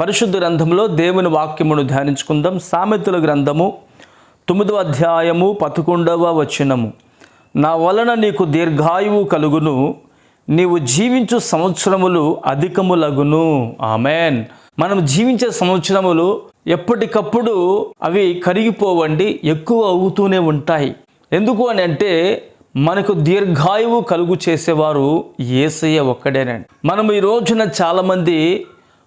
పరిశుద్ధ గ్రంథంలో దేవుని వాక్యమును ధ్యానించుకుందాం. సామెతల గ్రంథము తొమ్మిదవ అధ్యాయము పదకొండవ వచనము. నా వలన నీకు దీర్ఘాయువు కలుగును నీవు జీవించు సంవత్సరములు అధికములగును. ఆమెన్. మనం జీవించే సంవత్సరములు ఎప్పటికప్పుడు అవి కరిగిపోవండి ఎక్కువ అవుతూనే ఉంటాయి. ఎందుకు అని అంటే మనకు దీర్ఘాయువు కలుగు చేసేవారు ఏసయ్య ఒక్కడేనండి. మనం ఈ రోజున చాలామంది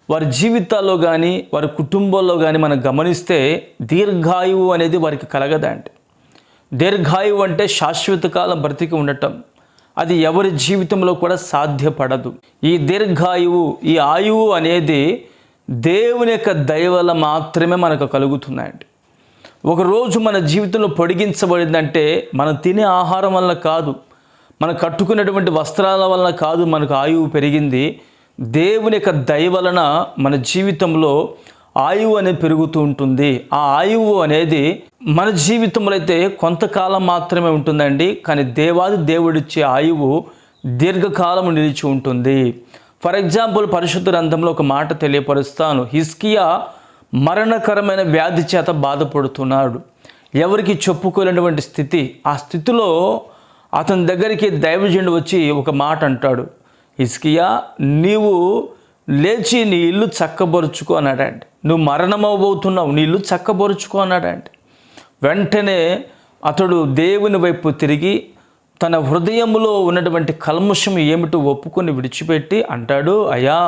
వారి జీవితాల్లో కానీ వారి కుటుంబంలో కానీ మనం గమనిస్తే దీర్ఘాయువు అనేది వారికి కలగదండి. దీర్ఘాయువు అంటే శాశ్వతకాలం బ్రతికి ఉండటం. అది ఎవరి జీవితంలో కూడా సాధ్యపడదు. ఈ దీర్ఘాయువు ఈ ఆయువు అనేది దేవుని యొక్క దయవల మాత్రమే మనకు కలుగుతుందండి. ఒకరోజు మన జీవితంలో పొడిగించబడిందంటే మనం తినే ఆహారం వల్ల కాదు మనం కట్టుకున్నటువంటి వస్త్రాల వలన కాదు మనకు ఆయువు పెరిగింది. దేవుని యొక్క దయ వలన మన జీవితంలో ఆయువు అనేది పెరుగుతూ ఉంటుంది. ఆ ఆయువు అనేది మన జీవితంలో అయితే కొంతకాలం మాత్రమే ఉంటుందండి. కానీ దేవాది దేవుడిచ్చే ఆయువు దీర్ఘకాలం నిలిచి ఉంటుంది. ఫర్ ఎగ్జాంపుల్ పరిశుద్ధ గ్రంథంలో ఒక మాట తెలియపరుస్తాను. హిస్కియా మరణకరమైన వ్యాధి చేత బాధపడుతున్నాడు. ఎవరికి చెప్పుకోలేనటువంటి స్థితి. ఆ స్థితిలో అతని దగ్గరికి దైవజనుడు వచ్చి ఒక మాట అంటాడు. హిస్కియా నీవు లేచి నీ ఇల్లు చక్కబరుచుకో అన్నాడండి నువ్వు మరణమవబోతున్నావు నీ ఇల్లు చక్కబరుచుకో అన్నాడండి వెంటనే అతడు దేవుని వైపు తిరిగి తన హృదయంలో ఉన్నటువంటి కల్మషం ఏమిటో ఒప్పుకొని విడిచిపెట్టి అంటాడు అయ్యా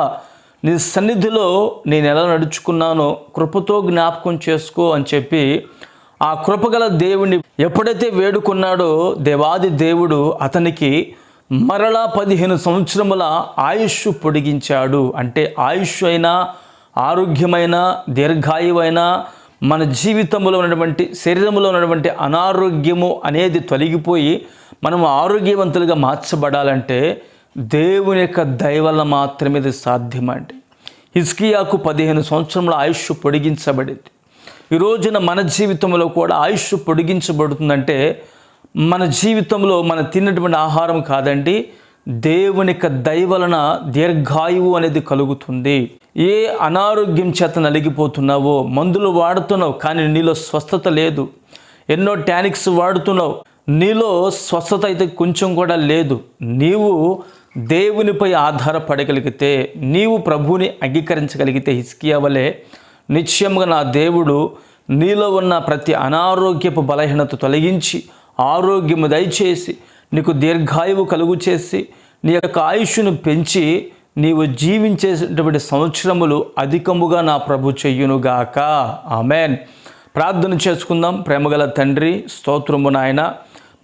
నీ సన్నిధిలో నేను ఎలా నడుచుకున్నానో కృపతో జ్ఞాపకం చేసుకో అని చెప్పి ఆ కృపగల దేవుని ఎప్పుడైతే వేడుకున్నాడో దేవాది దేవుడు అతనికి మరలా పదిహేను సంవత్సరముల ఆయుష్ పొడిగించాడు. అంటే ఆయుష్ అయినా ఆరోగ్యమైన దీర్ఘాయువైన మన జీవితంలో ఉన్నటువంటి శరీరంలో ఉన్నటువంటి అనారోగ్యము అనేది తొలగిపోయి మనం ఆరోగ్యవంతులుగా మార్చబడాలంటే దేవుని యొక్క దయవల్ల మాత్రమే ఇది సాధ్యమండి. హిస్కియాకు పదిహేను సంవత్సరముల ఆయుష్ పొడిగించబడింది. ఈ రోజున మన జీవితంలో కూడా ఆయుష్ పొడిగించబడుతుందంటే మన జీవితంలో మనం తిన్నటువంటి ఆహారం కాదండి దేవుని యొక్క దయవలన దీర్ఘాయువు అనేది కలుగుతుంది. ఏ అనారోగ్యం చేత నలిగిపోతున్నావో మందులు వాడుతున్నావు కానీ నీలో స్వస్థత లేదు. ఎన్నో టానిక్స్ వాడుతున్నావు నీలో స్వస్థత అయితే కొంచెం కూడా లేదు. నీవు దేవునిపై ఆధారపడగలిగితే నీవు ప్రభువుని అంగీకరించగలిగితే హిస్కియా వలె నిశ్చయముగా నా దేవుడు నీలో ఉన్న ప్రతి అనారోగ్యపు బలహీనత తొలగించి ఆరోగ్యము దయచేసి నీకు దీర్ఘాయువు కలుగు చేసి నీ యొక్క ఆయుష్ను పెంచి నీవు జీవించేటువంటి సంవత్సరములు అధికముగా నా ప్రభు చెయ్యునుగాక ఆమెన్. ప్రార్థన చేసుకుందాం. ప్రేమగల తండ్రి స్తోత్రము నాయన.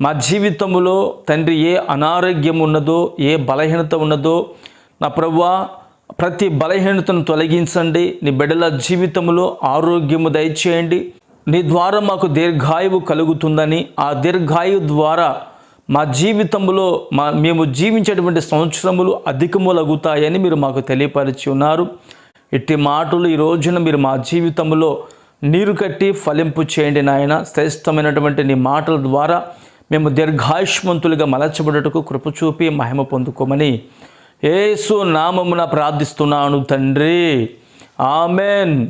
మా జీవితంలో తండ్రి ఏ అనారోగ్యం ఉన్నదో ఏ బలహీనత ఉన్నదో నా ప్రభువా ప్రతి బలహీనతను తొలగించండి. నీ బిడ్డల జీవితంలో ఆరోగ్యము దయచేయండి. నీ ద్వారా మాకు దీర్ఘాయువు కలుగుతుందని ఆ దీర్ఘాయువు ద్వారా మా జీవితంలో మా మేము జీవించేటువంటి సంవత్సరములు అధికములగుతాయని మీరు మాకు తెలియపరిచి ఉన్నారు. ఇట్టి మాటలు ఈ రోజున మీరు మా జీవితంలో నీరు కట్టి ఫలింపు చేయండి నాయన. శ్రేష్టమైనటువంటి నీ మాటల ద్వారా మేము దీర్ఘాయుష్మంతులుగా మలచబడటకు కృప చూపి మహిమ పొందుకోమని ఏసు నామమున ప్రార్థిస్తున్నాను తండ్రి. ఆమెన్.